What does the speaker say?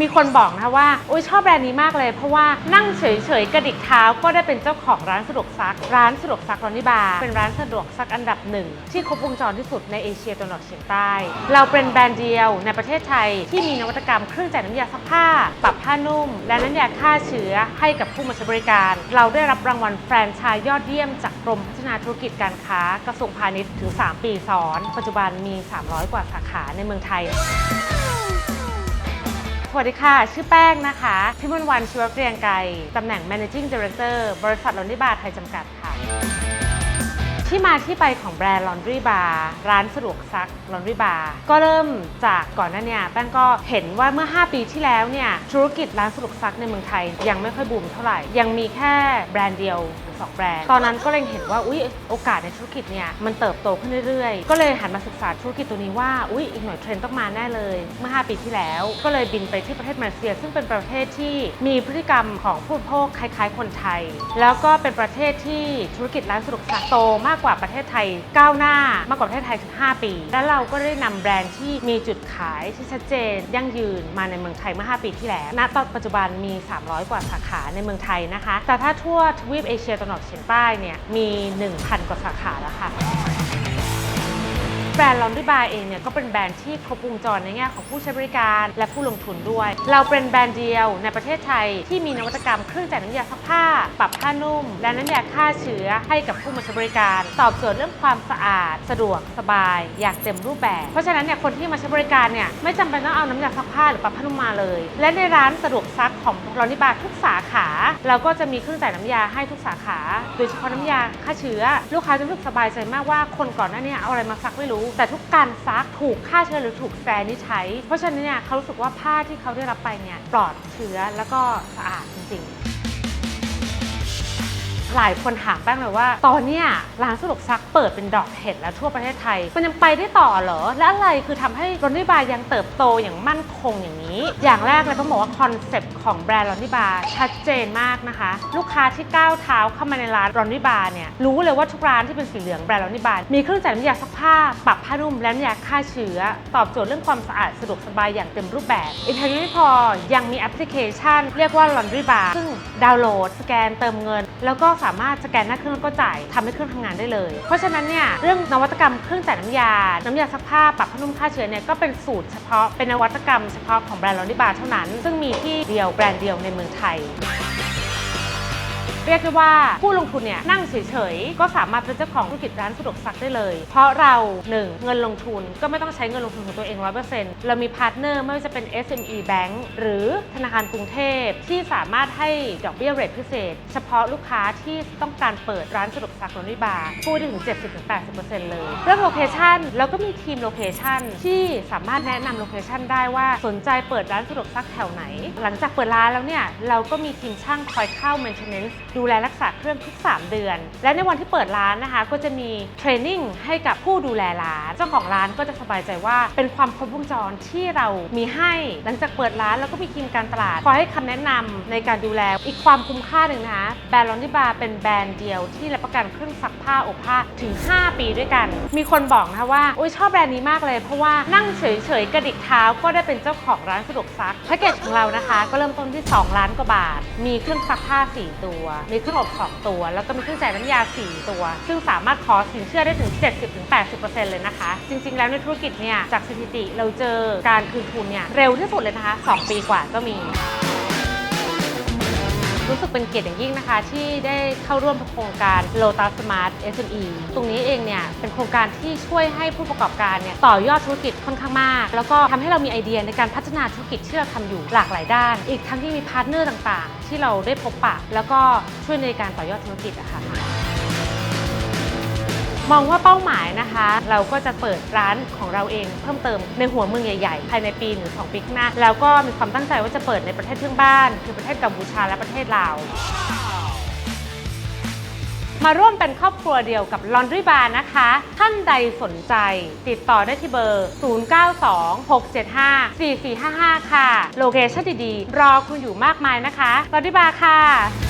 มีคนบอกนะว่าอุ้ยชอบแบรนด์นี้มากเลย เพราะว่านั่งเฉยๆกระดิกเท้าก็ได้เป็นเจ้าของร้านสะดวกซัก ร้านสะดวกซักรอนิบาเป็นร้านสะดวกซักอันดับหนึ่งที่ครบวงจรที่สุดในเอเชียตะวันออกเฉียงใต้ เราเป็นแบรนด์เดียวในประเทศไทยที่มีนวัตกรรมเครื่องจ่ายน้ำยาซักผ้า ปรับผ้านุ่ม และน้ำยาฆ่าเชื้อให้กับผู้มาใช้บริการ เราได้รับรางวัลแฟรนไชส์ยอดเยี่ยมจากกรมพัฒนาธุรกิจการค้ากระทรวงพาณิชย์ถึง 3 ปีซ้อน ปัจจุบันมี 300 กว่าสาขาในเมืองไทย สวัสดีค่ะ ชื่อแป้งนะคะพิมลวันชีวเกรียงไกรตำแหน่ง managing director บริษัทลอนดี้บาร์ไทยจำกัดค่ะ ที่มาที่ไปของแบรนด์ Laundry Bar ร้านสะดวกซัก Laundry Bar ก็เริ่มจากก่อนหน้าเนี่ยแป้งก็เห็นว่าเมื่อ 5 ปีที่แล้วเนี่ยธุรกิจร้านสะดวกซักในเมืองไทยยังไม่ค่อยบูมเท่าไหร่ ยังมีแค่แบรนด์เดียว หรือสองแบรนด์ ตอนนั้นก็เลยเห็นว่าอุ๊ยโอกาสในธุรกิจเนี่ยมันเติบโตขึ้นเรื่อยๆ ก็เลยหันมาศึกษาธุรกิจตัวนี้ว่าอุ๊ยอีกหน่อยเทรนด์ต้องมาแน่เลยเมื่อ 5 ปีที่แล้ว ก็เลยบินไปที่ประเทศมาเลเซีย ซึ่งเป็นประเทศที่มีพฤติกรรมของผู้บริโภคคล้าย ๆ คนไทย แล้วก็เป็นประเทศที่ธุรกิจร้านสะดวกซักโตมากกว่าประเทศไทยก้าวหน้ามากกว่าประเทศไทยถึง5ปี แล้วเราก็ได้นำแบรนด์ที่มีจุดขายที่ชัดเจน ยั่งยืนมาในเมืองไทยเมื่อ 5 ปีที่แล้วณตอนปัจจุบันมี 300 กว่าสาขาในเมืองไทยนะคะแต่ถ้าทั่วทวีปเอเชียตะวันออกเฉียงใต้เนี่ยมี 1,000 กว่าสาขาแล้วค่ะ รนด์ Laundry Bar เองเนี่ยก็เป็นแบรนด์ที่ครบวงจรในแง่ของผู้ใช้บริการ และผู้ลงทุนด้วย เราเป็นแบรนด์เดียวในประเทศไทยที่มีนวัตกรรมเครื่องจ่ายน้ำยาซักผ้า ปรับผ้านุ่ม และน้ำยาฆ่าเชื้อให้กับผู้มาใช้บริการ ตอบโจทย์เรื่องความสะอาด สะดวกสบาย อย่างเต็มรูปแบบ เพราะฉะนั้นเนี่ยคนที่มาใช้บริการเนี่ยไม่จำเป็นต้องเอาน้ำยาซักผ้าหรือปรับผ้านุ่มมาเลย และในร้านสะดวกซักของ Laundry Bar ทุกสาขา เราก็จะมีเครื่องจ่ายน้ำยาให้ทุกสาขา โดยเฉพาะน้ำยาฆ่าเชื้อ ลูกค้าจะรู้สึกสบายใจมากว่าคนก่อนหน้าเนี้เอาอะไรมาซักไม่รู้แต่ทุกการซักถูกฆ่าเชื้อหรือถูกแซนิไทซ์เพราะฉะนั้นเนี่ยเขารู้สึกว่าผ้าที่เขาได้รับไปเนี่ยปลอดเชื้อแล้วก็สะอาดจริงๆ หลายคนถามแป้งเลยว่า ตอนเนี้ยร้านสะดวกซักเปิดเป็นดอกเห็ดแล้วทั่วประเทศไทย มันยังไปได้ต่อเหรอ และอะไรคือทำให้รอนนี่บาร์ยังเติบโตอย่างมั่นคงอย่างนี้ อย่างแรกเลยต้องบอกว่าคอนเซปต์ของแบรนด์รอนนี่บาร์ชัดเจนมากนะคะ ลูกค้าที่ก้าวเท้าเข้ามาในร้านรอนนี่บาร์เนี่ยรู้เลยว่าทุกร้านที่เป็นสีเหลืองแบรนด์รอนนี่บาร์มีเครื่องจักรน้ำยาซักผ้าปรับผ้านุ่มและน้ำยาฆ่าเชื้อ ตอบโจทย์เรื่องความสะอาดสะดวกสบายอย่างเต็มรูปแบบอีกทั้งยังไม่พอยังมีแอปพลิเคชัน เรียกว่า Laundry Bar ซึ่งดาวน์โหลด สแกนเติมเงิน แล้วก็สามารถสแกนหน้าเครื่องแล้วก็จ่ายทำให้เครื่องทำงานได้เลย เพราะฉะนั้นเนี่ยเรื่องนวัตกรรมเครื่องจ่ายน้ำยา น้ำยาซักผ้าปรับผ้านุ่มฆ่าเชื้อเนี่ยก็เป็นสูตรเฉพาะเป็นนวัตกรรมเฉพาะของแบรนด์ลอนดิบาเท่านั้น ซึ่งมีที่เดียวแบรนด์เดียวในเมืองไทย เรียกได้ว่าผู้ลงทุนเนี่ยนั่งเฉยๆ ก็สามารถเป็นเจ้าของธุรกิจร้านสะดวกซักได้เลย เพราะเรา 1. เงินลงทุนก็ไม่ต้องใช้เงินลงทุนของตัวเอง 100%เรามีพาร์ทเนอร์ไม่ว่าจะเป็น SME Bank หรือธนาคารกรุงเทพที่สามารถให้ดอกเบี้ยเรทพิเศษ เฉพาะลูกค้าที่ต้องการเปิดร้านสะดวกซักโรนนี่บาร์พูดได้ถึง 70-80%เลย เรื่องโลเคชันเราก็มีทีมโลเคชันที่สามารถแนะนำโลเคชันได้ว่าสนใจเปิดร้านสะดวกซักแถวไหน หลังจากเปิดร้านแล้วเนี่ยเราก็มีทีมช่างคอยเข้า maintenance ดููแลรักษาเครื่องทุก 3 เดือน และในวันที่เปิดร้านนะคะ ก็จะมีเทรนนิ่งให้กับผู้ดูแลร้าน เจ้าของร้านก็จะสบายใจว่าเป็นความครบวงจรที่เรามีให้ หลังจากเปิดร้านแล้วก็มีทีมการตลาดคอยให้คำแนะนำในการดูแลอีกความคุ้มค่าหนึ่งนะคะแบรนด์ลอนดี้บาร์เป็นแบรนด์เดียวที่รับประกันเครื่องซักผ้าอบผ้าถึง 5 ปีด้วยกัน มีคนบอกนะคะว่าอุ้ยชอบแบรนด์นี้มากเลย เพราะว่านั่งเฉยๆกระดิกเท้าก็ได้เป็นเจ้าของร้านสะดวกซักแพ็กเกจของเรานะคะ ก็เริ่มต้นที่ 2 ล้านกว่าบาท มีเครื่องซักผ้า 4 ตัวมีเครื่องอบ2ตัว แล้วก็มีเครื่องจ่ายน้ำยา 4 ตัว ซึ่งสามารถขอสินเชื่อได้ถึง 70-80%เลยนะคะ จริง ๆ แล้วในธุรกิจเนี่ยจากสถิติเราเจอการคืนทุนเนี่ยเร็วที่สุดเลยนะคะ 2 ปีกว่าก็มี รู้สึกเป็นเกียรติอย่างยิ่งนะคะ ที่ได้เข้าร่วมโครงการ Lotus Smart SME ตรงนี้เองเนี่ยเป็นโครงการที่ช่วยให้ผู้ประกอบการเนี่ยต่อยอดธุรกิจค่อนข้างมาก แล้วก็ทำให้เรามีไอเดียในการพัฒนาธุรกิจที่เราทำอยู่หลากหลายด้าน อีกทั้งที่มีพาร์ทเนอร์ต่างๆ ที่เราได้พบปะ แล้วก็ช่วยในการต่อยอดธุรกิจอะค่ะ มองว่าเป้าหมายนะคะ เราก็จะเปิดร้านของเราเองเพิ่มเติมในหัวเมืองใหญ่ๆ ภายในปีหรือ2ปีข้างหน้า แล้วก็มีความตั้งใจว่าจะเปิดในประเทศเพื่อนบ้าน คือประเทศกัมพูชาและประเทศลาวมาร่วมเป็นครอบครัวเดียวกับ Laundry Bar นะคะ ท่านใดสนใจ ติดต่อได้ที่เบอร์ 0926754455 ค่ะ โลเคชั่นดีๆ รอคุณอยู่มากมายนะคะ Laundry Bar ค่ะ